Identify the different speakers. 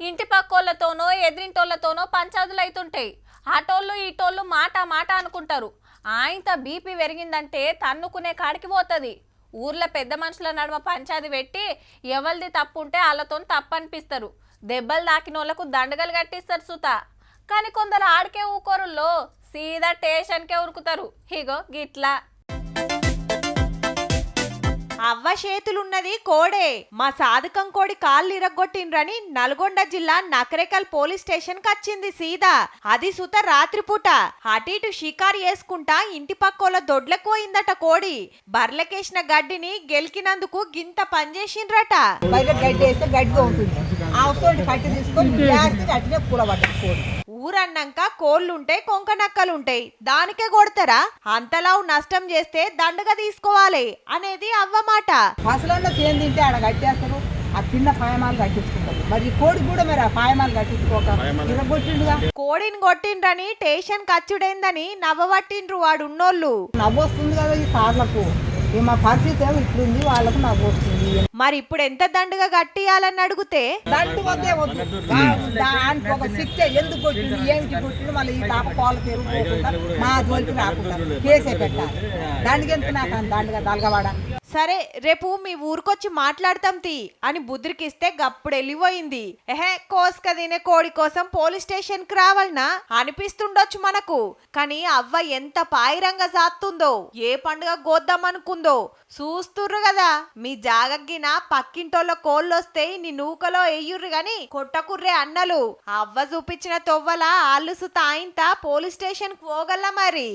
Speaker 1: ఇంటి పక్కోళ్ళతోనో ఎదిరింటోళ్ళతోనో పంచాదులు అవుతుంటాయి ఆటోళ్ళు ఈటోళ్ళు మాట మాట అనుకుంటారు. ఆయంత బీపీ పెరిగిందంటే తన్నుకునే కాడికి పోతుంది. ఊర్లో పెద్ద మనుషుల నడుమ పంచాది పెట్టి ఎవరిది తప్పు ఉంటే వాళ్ళతో తప్పు అనిపిస్తారు దెబ్బలు తాకిన వాళ్ళకు దండగలు కట్టిస్తారు సుత. కానీ కొందరు ఆడికే ఊకోరుల్లో సీదా స్టేషన్కే ఉరుకుతారు. హిగో గిట్లా.
Speaker 2: అవ్వ చేతులున్నది కోడే. మా సాధకం కోడి కాళ్ళు ఇరగొట్టిండ్రని నల్గొండ జిల్లా నకరేకల్ పోలీస్ స్టేషన్కి వచ్చింది సీదా అది సుత రాత్రిపూట. అటు ఇటు షికారు చేసుకుంటా ఇంటి పక్కోల దొడ్లకు పోయిందట కోడి. బర్లకేసిన గడ్డిని గెలికినందుకు గింత పనిచేసిండ్రట
Speaker 3: బయట గడ్డి వేస్తే గడ్డిగా ఉంటుంది. ఆ వస్తుంది కట్టి తీసుకొని అట్లనే కోడి.
Speaker 2: ఊరన్నాక కోళ్ళుంటాయి కొంకనక్కలుంటాయి. దానికే కొడతారా? అంతలా నష్టం చేస్తే దండగా తీసుకోవాలి అనేది అవ్వ మాట.
Speaker 3: అసలు చేను తింటే ఆడ కట్టేస్తారు. ఆ చిన్న పాయమాలు కట్టించుకుంటారు. మరి కోడి కూడా మరి ఆ పాయమాలు కట్టించుకోక ఇరగొట్టిండుగా
Speaker 2: కోడిని కొట్టిండ్రని స్టేషన్ కచ్చుడైందని నవ్వబట్టిండ్రు వాడున్నోళ్ళు
Speaker 3: నవ్వు వస్తుంది కదా ఈ సార్లకు. మా పరిస్థితి ఏమో ఇట్లుంది వాళ్ళకు నవ్వు వస్తుంది.
Speaker 2: మరి ఇప్పుడు ఎంత దండగా కట్టియాలని అడిగితే?
Speaker 3: దండు వద్దే వద్దు. దానికి ఒక శిక్ష ఎందుకు కొట్టింది ఏమిటి కొట్టింది మళ్ళీ ఈ తాప పాలు పెరుగుకోకుండా మా జోలికి రాకుండా కేసే పెట్టాలి. దానికి ఎంత నాకు దండగా దలగవాడ?
Speaker 2: సరే రేపు మీ ఊరికొచ్చి మాట్లాడతాం తీ అని బుద్రికిస్తే గప్పుడు వెళ్ళిపోయింది ఎహే కోసుక తినే కోడి కోసం పోలీస్ స్టేషన్కి రావాలనా? అనిపిస్తుండొచ్చు మనకు. కానీ అవ్వ ఎంత పాయిరంగా సాత్తుందో ఏ పండుగ గోద్దామనుకుందో చూస్తుర్రు కదా మీ జాగగ్గిన పక్కింటోళ్ళ కోళ్ళొస్తే నీ నూకలో ఎయ్యుర్రు గాని కొట్టకుర్రే అన్నలు. అవ్వ చూపించిన తొవ్వల ఆళ్ళు తాయింత పోలీస్ స్టేషన్ పోగల మరి.